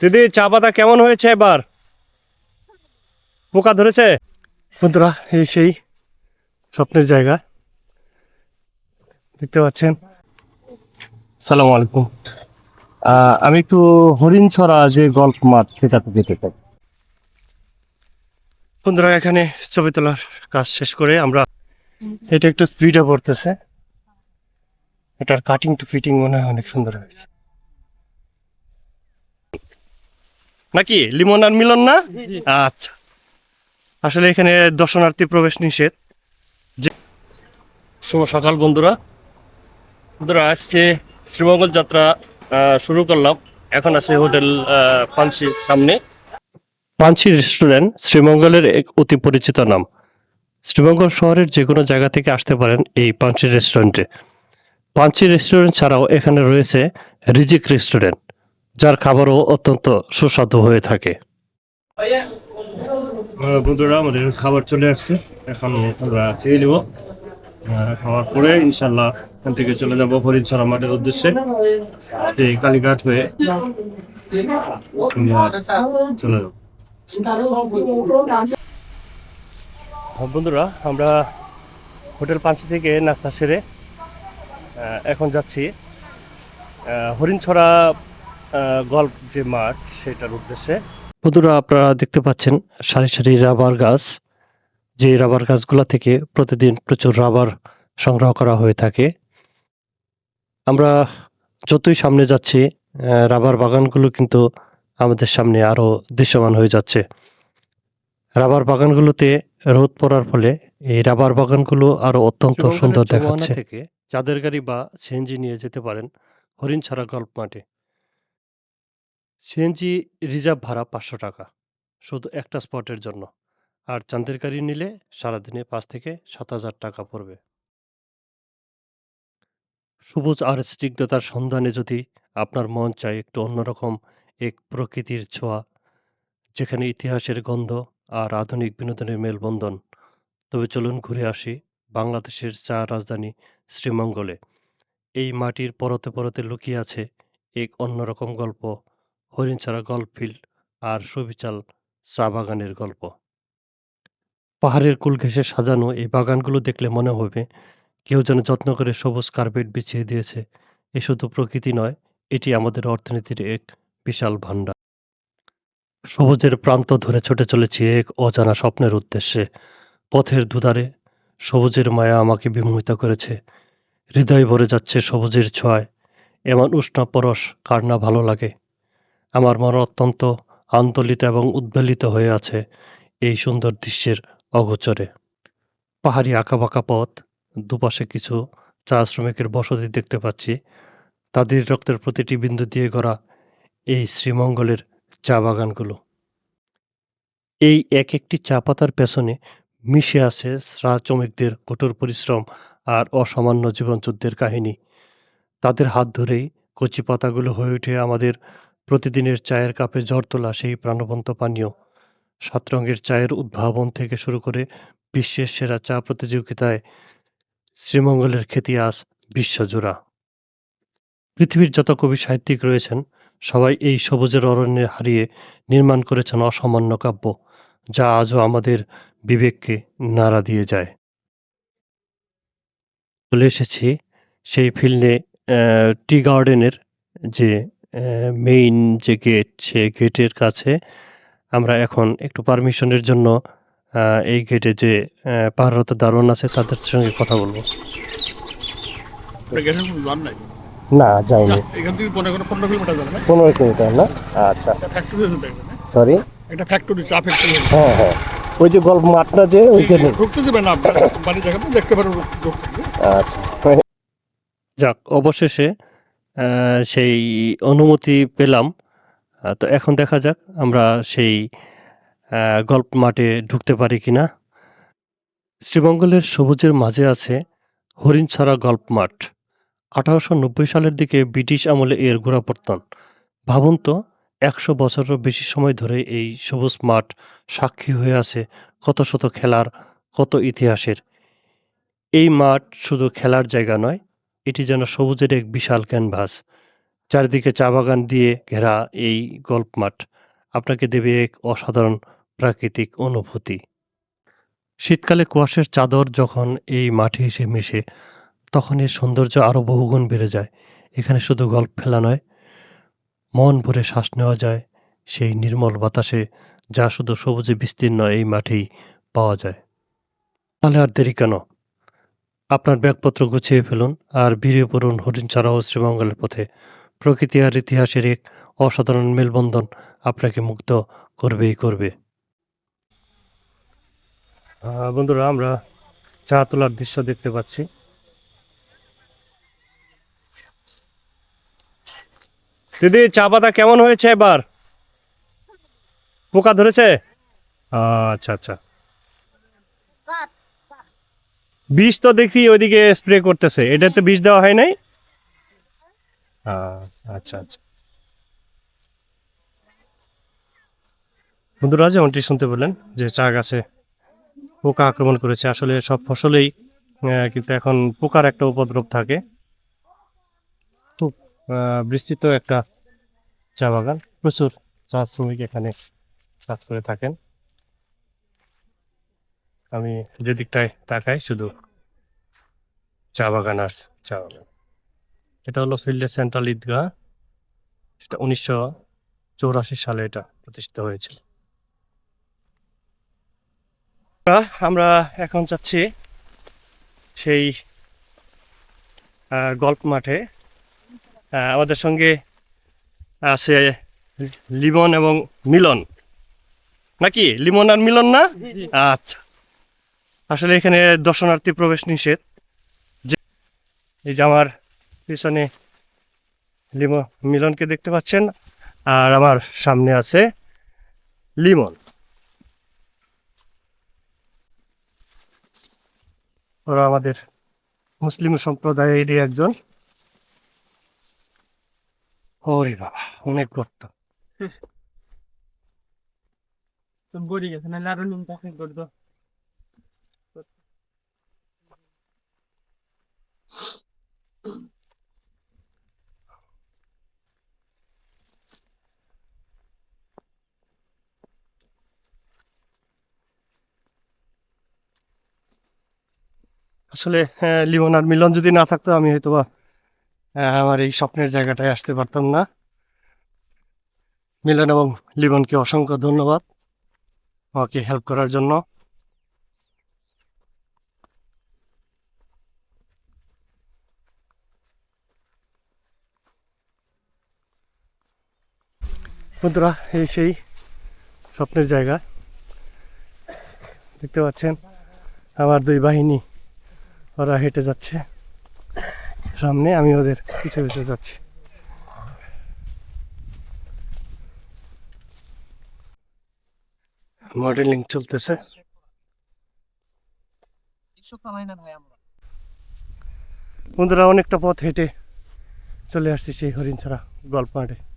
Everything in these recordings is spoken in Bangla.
দিদি, চা পাতা কেমন হয়েছে এবার? পোকা ধরেছে? বন্ধুরা, এই সেই স্বপ্নের জায়গা। দেখতে পাচ্ছেন। সালাম আলাইকুম। আমি একটু হরিণছড়া যে গল্প মাঠ সেটাতে যেতে চাই। বন্ধুরা, এখানে ছবি তোলার কাজ শেষ করে আমরা এটা একটু স্পিডে পড়তেছে। এটার কাটিং টু ফিটিং মনে হয় অনেক সুন্দর হয়েছে। নাকি? লিমন আর মিলন না? আচ্ছা। আসলে এখানে দর্শনার্থী প্রবেশ নিষেধ। যে শুভ সকাল বন্ধুরা। বন্ধুরা, আজকে শ্রীমঙ্গল যাত্রা শুরু করলাম। এখন আছে হোটেল পানসির সামনে। পানসি রেস্টুরেন্ট শ্রীমঙ্গলের এক অতি পরিচিত নাম। শ্রীমঙ্গল শহরের যে কোনো জায়গা থেকে আসতে পারেন এই পানসি রেস্টুরেন্টে। পানসি রেস্টুরেন্ট ছাড়াও এখানে রয়েছে রিজিক রেস্টুরেন্ট। যার খাবারও অত্যন্ত সুস্বাদু হয়ে থাকে। বন্ধুরা আমাদের খাবার চলে আসছে। এখন আমরা খেয়ে নেব। খাওয়ার পরে ইনশাল্লাহ এখান থেকে চলে যাব হরিণছড়া মাঠের উদ্দেশ্যে। এই কালীঘাট হয়ে চলে যাব। বন্ধুরা আমরা হোটেল পাঁচি থেকে নাস্তা সেরে এখন যাচ্ছি। আহ, হরিণছড়া আহ, গল্প যে মাঠ সেটার উদ্দেশ্যে। বন্ধুরা আপনারা দেখতে পাচ্ছেন সারি সারি রাবার গাছ যে রাবার গাছগুলো থেকে প্রতিদিন প্রচুর রাবার সংগ্রহ করা হয়ে থাকে। আমরা যতই সামনে যাচ্ছি আহ, রাবার বাগানগুলো কিন্তু আমাদের সামনে আরও দৃশ্যমান হয়ে যাচ্ছে। রাবার বাগানগুলোতে রোদ পড়ার ফলে এই রাবার বাগানগুলো আরও অত্যন্ত সুন্দর দেখাচ্ছে। থেকে চাঁদের গাড়ি বা সিএনজি নিয়ে যেতে পারেন হরিণ ছাড়া গল্প মাঠে। সিএনজি রিজার্ভ ভাড়া পাঁচশো টাকা, শুধু একটা স্পটের জন্য। আর চাঁদের গাড়ি নিলে সারাদিনে পাঁচ থেকে সাত হাজার টাকা পড়বে। সবুজ আর স্নিগ্ধতার সন্ধানে যদি আপনার মন চায় একটু অন্যরকম এক প্রকৃতির ছোঁয়া, যেখানে ইতিহাসের গন্ধ আর আধুনিক বিনোদনের মেলবন্ধন, তবে চলুন ঘুরে আসি বাংলাদেশের চা রাজধানী শ্রীমঙ্গলে। এই মাটির পরতে পরতে লুকিয়ে আছে এক অন্যরকম গল্প হরিণছড়া গল্ফ ফিল্ড আর সুবিচাল চা বাগানের গল্প। পাহাড়ের কুল ঘেঁষে সাজানো এই বাগানগুলো দেখলে মনে হবে কেউ যেন যত্ন করে সবুজ কার্পেট বিছিয়ে দিয়েছে। এ শুধু প্রকৃতি নয়, এটি আমাদের অর্থনীতির এক বিশাল ভাণ্ডার। সবুজের প্রান্ত ধরে ছুটে চলেছি এক অজানা স্বপ্নের উদ্দেশ্যে। পথের দুধারে সবুজের মায়া আমাকে বিমোহিত করেছে। হৃদয় ভরে যাচ্ছে সবুজের ছোঁয়ায়। এমন উষ্ণ পরশ কার না ভালো লাগে? আমার মন অত্যন্ত আন্দোলিত এবং উদ্বেলিত হয়ে আছে এই সুন্দর দৃশ্যের অগোচরে। পাহাড়ি আঁকাবাঁকা পথ, দুপাশে কিছু চা শ্রমিকের বসতি দেখতে পাচ্ছি। তাদের রক্তের প্রতিটি বিন্দু দিয়ে গড়া এই শ্রীমঙ্গলের চা বাগানগুলো। এই এক একটি চা পাতার পেছনে মিশে আছে শ্রা শ্রমিকদের কঠোর পরিশ্রম আর অসামান্য জীবনযুদ্ধের কাহিনী। তাদের হাত ধরেই কচি পাতাগুলো হয়ে ওঠে আমাদের প্রতিদিনের চায়ের কাপে ঝড় তোলা সেই প্রাণবন্ত পানীয়, সাত রঙের চায়ের উদ্ভাবন থেকে শুরু করে বিশ্বের সেরা চা প্রতিযোগিতায় শ্রীমঙ্গলের খ্যাতি আজ বিশ্বজোড়া। পৃথিবীর যত কবি সাহিত্যিক রয়েছেন, সবাই এই সবুজের অরণ্যে হারিয়ে নির্মাণ করেছেন অসামান্য কাব্য, যা আজও আমাদের বিবেককে নাড়া দিয়ে যায়। চলে এসেছি সেই ফিল্ডে টি গার্ডেনের যে মেইন যে গেট সে গেটের কাছে আমরা এখন একটু পারমিশনের জন্য এই গেটে যে আহ, পাহাড়রত দারোয়ান আছে তাদের সঙ্গে কথা বলব। না যাইনি। এখান থেকে পনেরো পনেরো কিলোমিটার যাবে না? পনেরো কিলোমিটার না? আচ্ছা। সরি একটা ফ্যাক্টরি চা ফ্যাক্টরি হ্যাঁ হ্যাঁ। ওই যে গল্প মাঠটা যে ওইখানে। ঢুকতে দেবে না বাড়ি দেখাবে দেখতে পারো আচ্ছা। যাক অবশেষে সেই অনুমতি পেলাম। তো এখন দেখা যাক আমরা সেই গল্প মাঠে ঢুকতে পারি কি না শ্রীমঙ্গলের সবুজের মাঝে আছে হরিণছড়া গল্প মাঠ। আঠারোশো নব্বই সালের দিকে ব্রিটিশ আমলে এর গোড়াপত্তন। ভাবুন তো, একশো বছরেরও বেশি সময় ধরে এই সবুজ মাঠ সাক্ষী হয়ে আছে কত শত খেলার, কত ইতিহাসের। এই মাঠ শুধু খেলার জায়গা নয় এটি যেন সবুজের এক বিশাল ক্যানভাস। চারিদিকে চা বাগান দিয়ে ঘেরা এই গল্প মাঠ আপনাকে দেবে এক অসাধারণ প্রাকৃতিক অনুভূতি। শীতকালে কুয়াশের চাদর যখন এই মাঠে এসে মিশে, তখন এর সৌন্দর্য আরও বহুগুণ বেড়ে যায়। এখানে শুধু গল্প ফেলা নয়, মন ভরে শ্বাস নেওয়া যায় সেই নির্মল বাতাসে যা শুধু সবুজে বিস্তীর্ণ এই মাঠেই পাওয়া যায়। তাহলে আর দেরি কেন? আপনার ব্যাগপত্র গুছিয়ে ফেলুন আর বেরিয়ে পড়ুন হরিণ ও শ্রীমঙ্গলের পথে। প্রকৃতি আর ইতিহাসের এক অসাধারণ মেলবন্ধন আপনাকে মুগ্ধ করবেই করবে। বন্ধুরা, আমরা চা তোলার দৃশ্য দেখতে পাচ্ছি। দিদি, চা পাতা কেমন হয়েছে এবার? পোকা ধরেছে? আচ্ছা আচ্ছা। বিষ তো দেখি ওইদিকে স্প্রে করতেছে। এটা তো বিষ দেওয়া হয় নাই? আচ্ছা আচ্ছা। বন্ধুরা, যেমনটি শুনতে পেলেন যে চা গাছে পোকা আক্রমণ করেছে। আসলে সব ফসলেই কিন্তু এখন পোকার একটা উপদ্রব থাকে। খুব বিস্তৃত একটা চা বাগান। প্রচুর চা শ্রমিক এখানে কাজ করে থাকেন। আমি যে দিকটায় তাকাই শুধু চা বাগান আর চা বাগান। এটা হলো ফিল্ডের সেন্ট্রাল ঈদগাহ। সেটা উনিশশো চৌরাশি সালে এটা প্রতিষ্ঠিত হয়েছিল। আমরা এখন যাচ্ছি সেই গল্প মাঠে। আমাদের সঙ্গে আছে লিমন এবং মিলন। নাকি? লিমন আর মিলন না? আচ্ছা। আসলে এখানে দর্শনার্থী প্রবেশ নিষেধ। যে এই যে আমার পিছনে লিমন মিলনকে দেখতে পাচ্ছেন, আর আমার সামনে আছে লিমন। ওরা আমাদের মুসলিম সম্প্রদায়েরই একজন। ওরে বাবা, অনেক গর্ত। গড়ি গেছে, নাহলে আরও নুন পাখি আসলে আহ, লিমন আর মিলন যদি না থাকতো আমি হয়তো বা আমার এই স্বপ্নের জায়গাটায় আসতে পারতাম না। মিলন এবং লিমনকে অসংখ্য ধন্যবাদ। আমাকে হেল্প করার জন্য। বন্ধুরা, এই সেই স্বপ্নের জায়গা। দেখতে পাচ্ছেন, আমার দুই বাহিনী, ওরা হেঁটে যাচ্ছে। সামনে আমি ওদের পিছিয়ে পিছিয়ে যাচ্ছি। মডেলিং চলতেছে। বন্ধুরা, অনেকটা পথ হেঁটে চলে আসছি সেই হরিণছড়া গল্প মাঠে।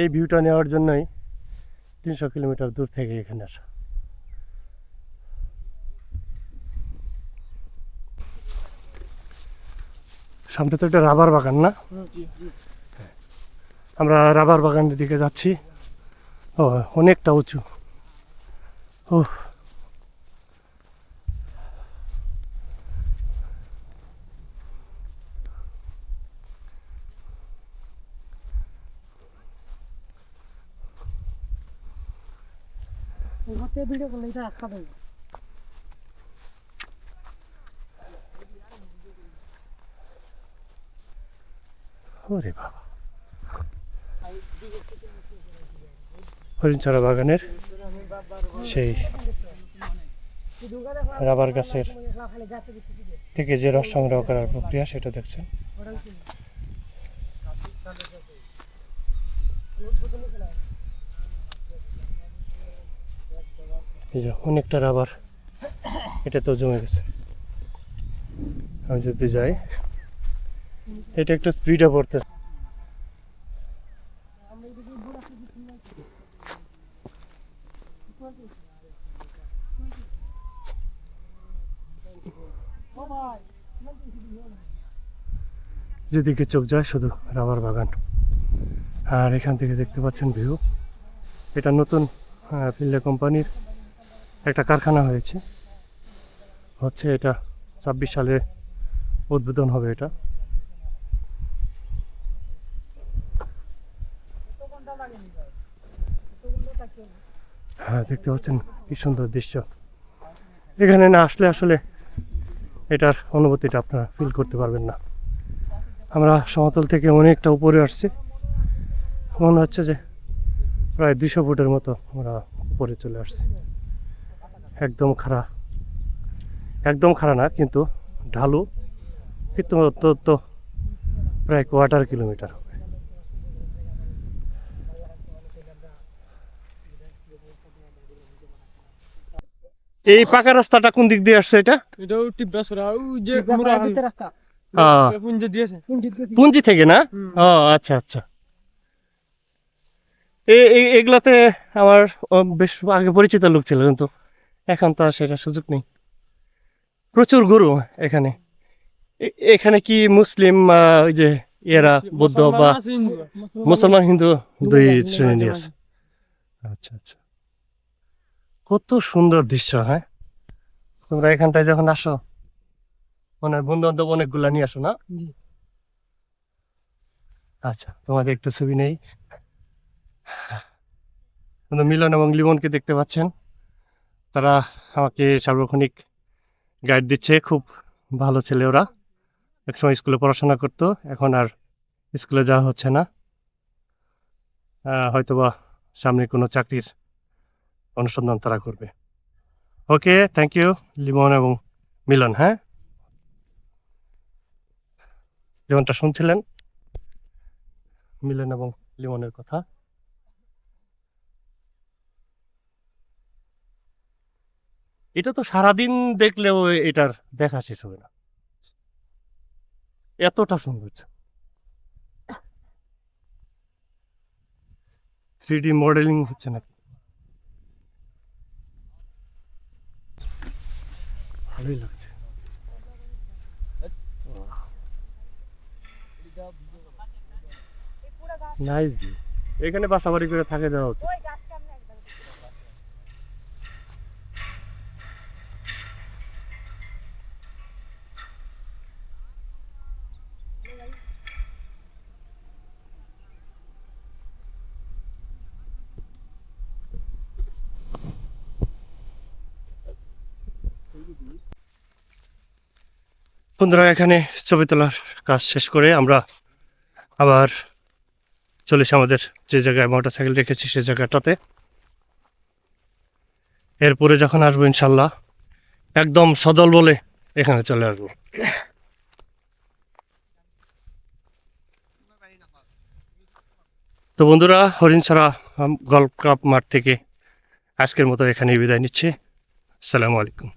এই ভিউটা নেওয়ার জন্যই তিনশো কিলোমিটার দূর থেকে এখানে আসা। সামনে তো একটা রাবার বাগান না? আমরা রাবার বাগানের দিকে যাচ্ছি। ও, অনেকটা উঁচু। ও দেবো। ওরে বাবা। বাগানের সেই রাবার গাছের থেকে যে রস সংগ্রহ করার প্রক্রিয়া, সেটা দেখছেন। এই যে, অনেকটা রাবার। এটা তো জমে গেছে। আমি যদি যাই, এটা একটু স্পিডে পড়তে যেদিকে চোখ যায়, শুধু রাবার বাগান। আর এখান থেকে দেখতে পাচ্ছেন ভিউ এটা নতুন ফিল্ডে কোম্পানির একটা কারখানা হয়েছে। হচ্ছে এটা ছাব্বিশ সালে উদ্বোধন হবে এটা। হ্যাঁ দেখতে পাচ্ছেন কি সুন্দর দৃশ্য। এখানে না আসলে আসলে এটার অনুভূতিটা আপনারা ফিল করতে পারবেন না। আমরা সমতল থেকে অনেকটা উপরে আসছি। মনে হচ্ছে যে প্রায় দুশো ফুটের মতো আমরা উপরে চলে আসছি। একদম খাড়া। একদম খাড়া না কিন্তু ঢালু কিন্তু অত্যন্ত প্রায় কোয়ার্টার কিলোমিটার হবে। এই পাকা রাস্তাটা কোন দিক দিয়ে আসছে এটা? এটাও যে মুরা রাস্তা। হ্যাঁ। দিয়েছে। পুঞ্জি থেকে না? ও আচ্ছা আচ্ছা। এগুলাতে আমার বেশ আগে পরিচিত লোক ছিল কিন্তু এখন তো আর সেটা সুযোগ নেই। প্রচুর গরু এখানে। এখানে কি মুসলিম ওই যে এরা বৌদ্ধ বা মুসলমান হিন্দু দুই শ্রেণি আছে। আচ্ছা আচ্ছা। কত সুন্দর দৃশ্য হ্যাঁ? তোমরা এখানটায় যখন আসো মনে হয় বন্ধু বান্ধব অনেকগুলা নিয়ে আসো না? আচ্ছা তোমাদের একটু ছবি নেই। মিলন এবং লিমনকে দেখতে পাচ্ছেন। তারা আমাকে সার্বক্ষণিক গাইড দিচ্ছে। খুব ভালো ছেলে ওরা। একসময় স্কুলে পড়াশোনা করতো, এখন আর স্কুলে যাওয়া হচ্ছে না। হয়তোবা সামনে কোনো চাকরির অনুসন্ধান তারা করবে। ওকে থ্যাংক ইউ লিমন এবং মিলন হ্যাঁ? যেমনটা শুনছিলেন? মিলন এবং লিমনের কথা। এটা তো সারাদিন দেখলেও এটার দেখা শেষ হবে না। এতটা সুন্দর থ্রি ডি মডেলিং হচ্ছে নাকি? ভালোই লাগছে। নাইস ভিউ এখানে বাসা বাড়ি করে থাকে যাওয়া উচিত। বন্ধুরা, এখানে ছবি তোলার কাজ শেষ করে আমরা আবার চলেছি আমাদের যে জায়গায় মোটর সাইকেল রেখেছি, সে জায়গাটাতে। এরপরে যখন আসব ইনশাল্লাহ একদম সদল বলে এখানে চলে আসব। তো বন্ধুরা হরিণছড়া গল্ফ ক্লাব মাঠ থেকে আজকের মতো এখানেই বিদায় নিচ্ছি। আসসালামু আলাইকুম।